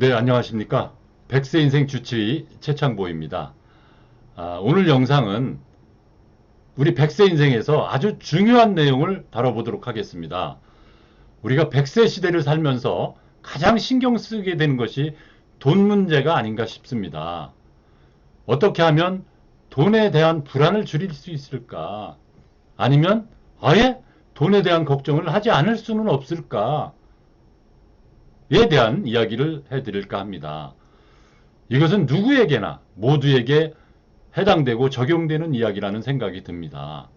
네, 안녕하십니까. 백세 인생 주치의 최창보입니다. 아, 오늘 영상은 우리 백세 인생에서 아주 중요한 내용을 다뤄보도록 하겠습니다. 우리가 백세 시대를 살면서 가장 신경 쓰게 되는 것이 돈 문제가 아닌가 싶습니다. 어떻게 하면 돈에 대한 불안을 줄일 수 있을까? 아니면 아예 돈에 대한 걱정을 하지 않을 수는 없을까? 에 대한 이야기를 해드릴까 합니다. 이것은 누구에게나 모두에게 해당되고 적용되는 이야기라는 생각이 듭니다.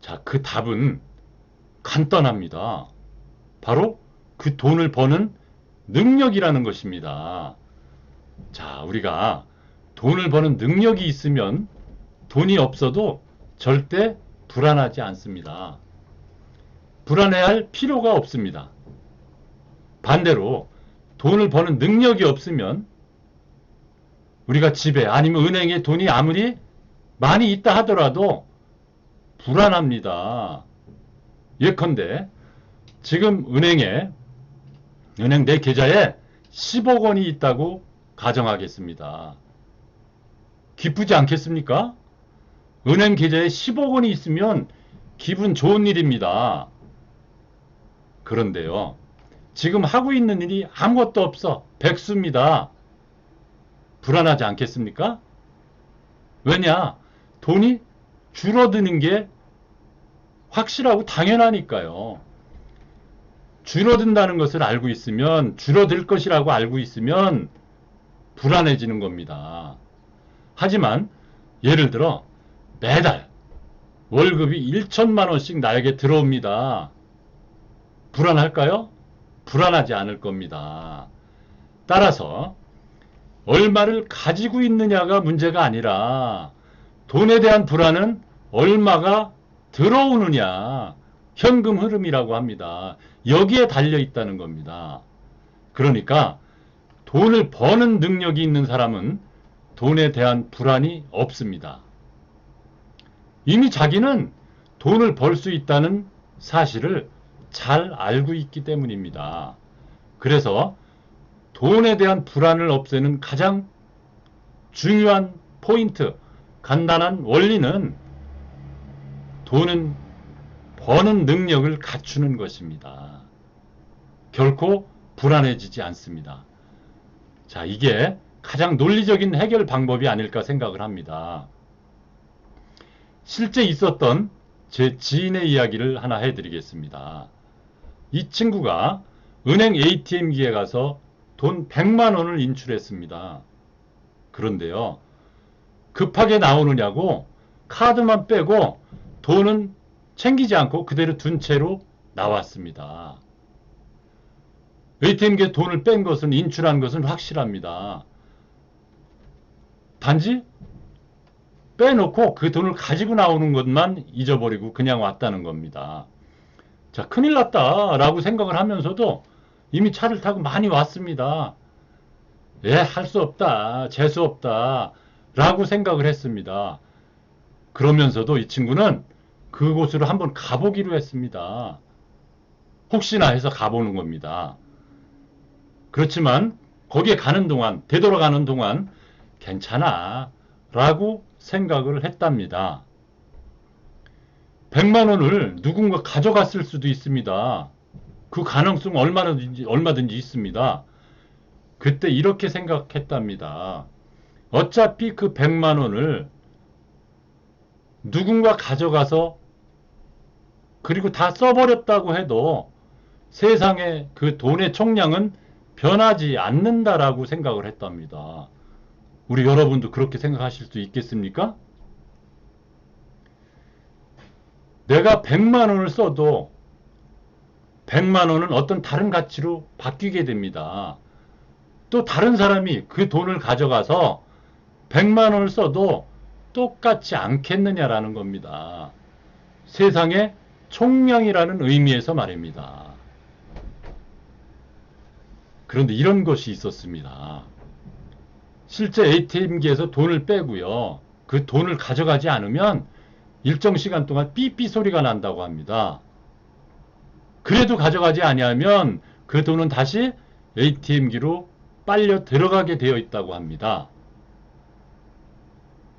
자, 그 답은 간단합니다. 바로 그 돈을 버는 능력이라는 것입니다. 자, 우리가 돈을 버는 능력이 있으면 돈이 없어도 절대 불안하지 않습니다. 불안해할 필요가 없습니다. 반대로 돈을 버는 능력이 없으면 우리가 집에 아니면 은행에 돈이 아무리 많이 있다 하더라도 불안합니다. 예컨대 지금 은행에 은행 내 계좌에 10억 원이 있다고 가정하겠습니다. 기쁘지 않겠습니까? 은행 계좌에 10억 원이 있으면 기분 좋은 일입니다. 그런데요. 지금 하고 있는 일이 아무것도 없어. 백수입니다. 불안하지 않겠습니까? 왜냐? 돈이 줄어드는 게 확실하고 당연하니까요. 줄어든다는 것을 알고 있으면, 줄어들 것이라고 알고 있으면 불안해지는 겁니다. 하지만, 예를 들어, 매달 월급이 1천만 원씩 나에게 들어옵니다. 불안할까요? 불안하지 않을 겁니다. 따라서 얼마를 가지고 있느냐가 문제가 아니라 돈에 대한 불안은 얼마가 들어오느냐 현금 흐름이라고 합니다. 여기에 달려 있다는 겁니다. 그러니까 돈을 버는 능력이 있는 사람은 돈에 대한 불안이 없습니다. 이미 자기는 돈을 벌 수 있다는 사실을 잘 알고 있기 때문입니다. 그래서 돈에 대한 불안을 없애는 가장 중요한 포인트, 간단한 원리는 돈은 버는 능력을 갖추는 것입니다. 결코 불안해지지 않습니다. 자, 이게 가장 논리적인 해결 방법이 아닐까 생각을 합니다. 실제 있었던 제 지인의 이야기를 하나 해드리겠습니다. 이 친구가 은행 ATM기에 가서 돈 100만 원을 인출했습니다. 그런데요. 급하게 나오느냐고 카드만 빼고 돈은 챙기지 않고 그대로 둔 채로 나왔습니다. ATM기에 돈을 뺀 것은 인출한 것은 확실합니다. 단지 빼놓고 그 돈을 가지고 나오는 것만 잊어버리고 그냥 왔다는 겁니다. 자, 큰일 났다. 라고 생각을 하면서도 이미 차를 타고 많이 왔습니다. 예, 할 수 없다. 재수 없다. 라고 생각을 했습니다. 그러면서도 이 친구는 그곳으로 한번 가보기로 했습니다. 혹시나 해서 가보는 겁니다. 그렇지만 거기에 가는 동안, 되돌아가는 동안 괜찮아. 라고 생각을 했답니다. 100만 원을 누군가 가져갔을 수도 있습니다. 그 가능성 얼마든지, 얼마든지 있습니다. 그때 이렇게 생각했답니다. 어차피 그 100만 원을 누군가 가져가서 그리고 다 써버렸다고 해도 세상에 그 돈의 총량은 변하지 않는다라고 생각을 했답니다. 우리 여러분도 그렇게 생각하실 수 있겠습니까? 내가 100만 원을 써도 100만 원은 어떤 다른 가치로 바뀌게 됩니다. 또 다른 사람이 그 돈을 가져가서 100만 원을 써도 똑같지 않겠느냐라는 겁니다. 세상의 총량이라는 의미에서 말입니다. 그런데 이런 것이 있었습니다. 실제 ATM기에서 돈을 빼고요. 그 돈을 가져가지 않으면 일정 시간 동안 삐삐 소리가 난다고 합니다. 그래도 가져가지 아니하면 그 돈은 다시 ATM기로 빨려 들어가게 되어 있다고 합니다.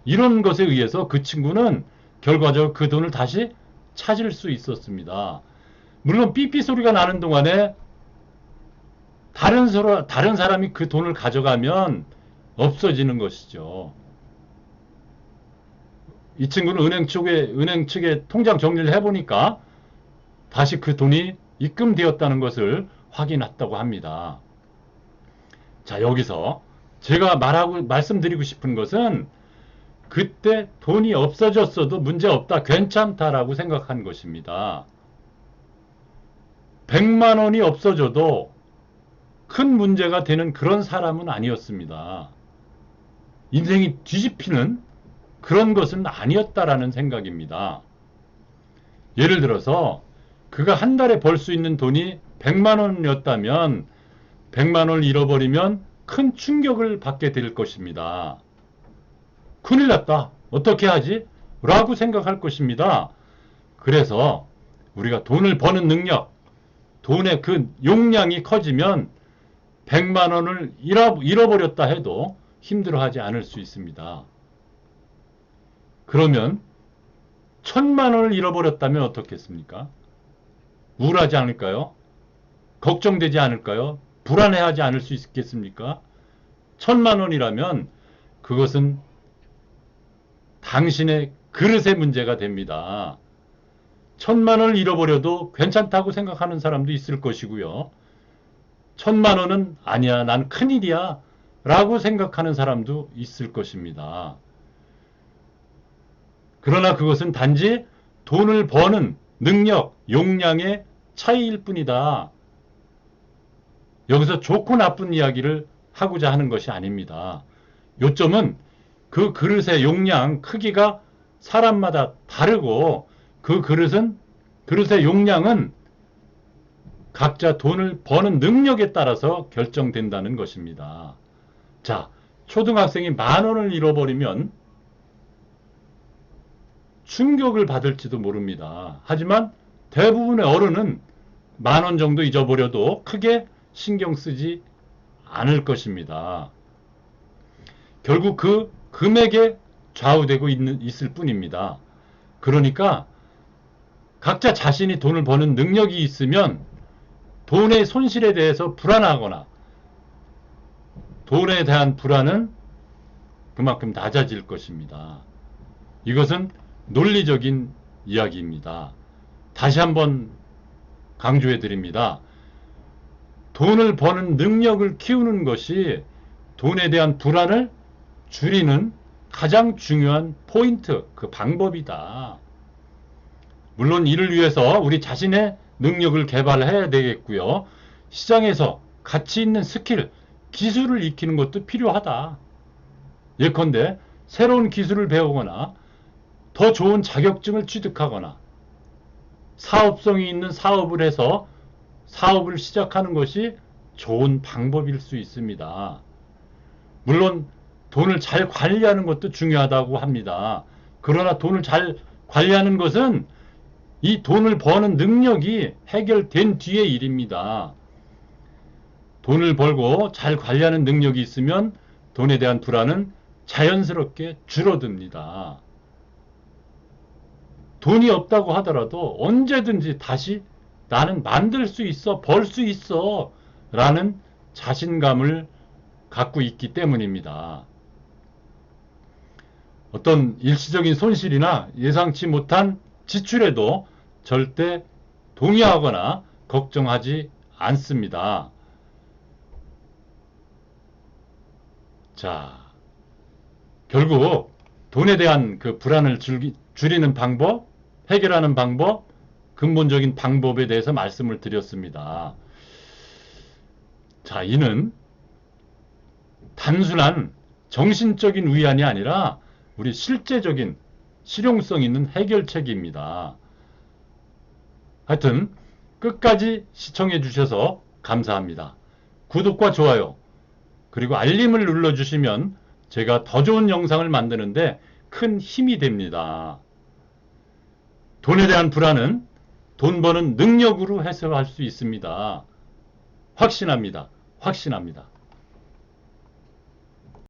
이런 것에 의해서 그 친구는 결과적으로 그 돈을 다시 찾을 수 있었습니다. 물론 삐삐 소리가 나는 동안에 다른 서로 다른 사람이 그 돈을 가져가면 없어지는 것이죠. 이 친구는 은행 쪽에 은행 측에 통장 정리를 해보니까 다시 그 돈이 입금되었다는 것을 확인했다고 합니다. 자 여기서 제가 말하고 말씀드리고 싶은 것은 그때 돈이 없어졌어도 문제 없다 괜찮다라고 생각한 것입니다. 100만 원이 없어져도 큰 문제가 되는 그런 사람은 아니었습니다. 인생이 뒤집히는 그런 것은 아니었다라는 생각입니다. 예를 들어서 그가 한 달에 벌 수 있는 돈이 100만 원이었다면 100만 원을 잃어버리면 큰 충격을 받게 될 것입니다. 큰일 났다. 어떻게 하지? 라고 생각할 것입니다. 그래서 우리가 돈을 버는 능력, 돈의 그 용량이 커지면 100만 원을 잃어버렸다 해도 힘들어하지 않을 수 있습니다. 그러면 천만 원을 잃어버렸다면 어떻겠습니까? 우울하지 않을까요? 걱정되지 않을까요? 불안해하지 않을 수 있겠습니까? 천만 원이라면 그것은 당신의 그릇의 문제가 됩니다. 천만 원을 잃어버려도 괜찮다고 생각하는 사람도 있을 것이고요. 천만 원은 아니야, 난 큰일이야. 라고 생각하는 사람도 있을 것입니다. 그러나 그것은 단지 돈을 버는 능력, 용량의 차이일 뿐이다. 여기서 좋고 나쁜 이야기를 하고자 하는 것이 아닙니다. 요점은 그 그릇의 용량, 크기가 사람마다 다르고 그 그릇은 그릇의 용량은 각자 돈을 버는 능력에 따라서 결정된다는 것입니다. 자, 초등학생이 만 원을 잃어버리면 충격을 받을지도 모릅니다. 하지만 대부분의 어른은 만 원 정도 잊어버려도 크게 신경 쓰지 않을 것입니다. 결국 그 금액에 좌우되고 있는, 있을 뿐입니다. 그러니까 각자 자신이 돈을 버는 능력이 있으면 돈의 손실에 대해서 불안하거나 돈에 대한 불안은 그만큼 낮아질 것입니다. 이것은 논리적인 이야기입니다. 다시 한번 강조해 드립니다. 돈을 버는 능력을 키우는 것이 돈에 대한 불안을 줄이는 가장 중요한 포인트, 그 방법이다. 물론 이를 위해서 우리 자신의 능력을 개발해야 되겠고요. 시장에서 가치 있는 스킬, 기술을 익히는 것도 필요하다. 예컨대 새로운 기술을 배우거나 더 좋은 자격증을 취득하거나 사업성이 있는 사업을 해서 사업을 시작하는 것이 좋은 방법일 수 있습니다. 물론 돈을 잘 관리하는 것도 중요하다고 합니다. 그러나 돈을 잘 관리하는 것은 이 돈을 버는 능력이 해결된 뒤의 일입니다. 돈을 벌고 잘 관리하는 능력이 있으면 돈에 대한 불안은 자연스럽게 줄어듭니다. 돈이 없다고 하더라도 언제든지 다시 나는 만들 수 있어, 벌 수 있어 라는 자신감을 갖고 있기 때문입니다. 어떤 일시적인 손실이나 예상치 못한 지출에도 절대 동의하거나 걱정하지 않습니다. 자, 결국 돈에 대한 그 불안을 줄이는 방법, 해결하는 방법, 근본적인 방법에 대해서 말씀을 드렸습니다. 자, 이는 단순한 정신적인 위안이 아니라 우리 실제적인 실용성 있는 해결책입니다. 하여튼 끝까지 시청해 주셔서 감사합니다. 구독과 좋아요 그리고 알림을 눌러주시면 제가 더 좋은 영상을 만드는데 큰 힘이 됩니다. 돈에 대한 불안은 돈 버는 능력으로 해소할 수 있습니다. 확신합니다. 확신합니다.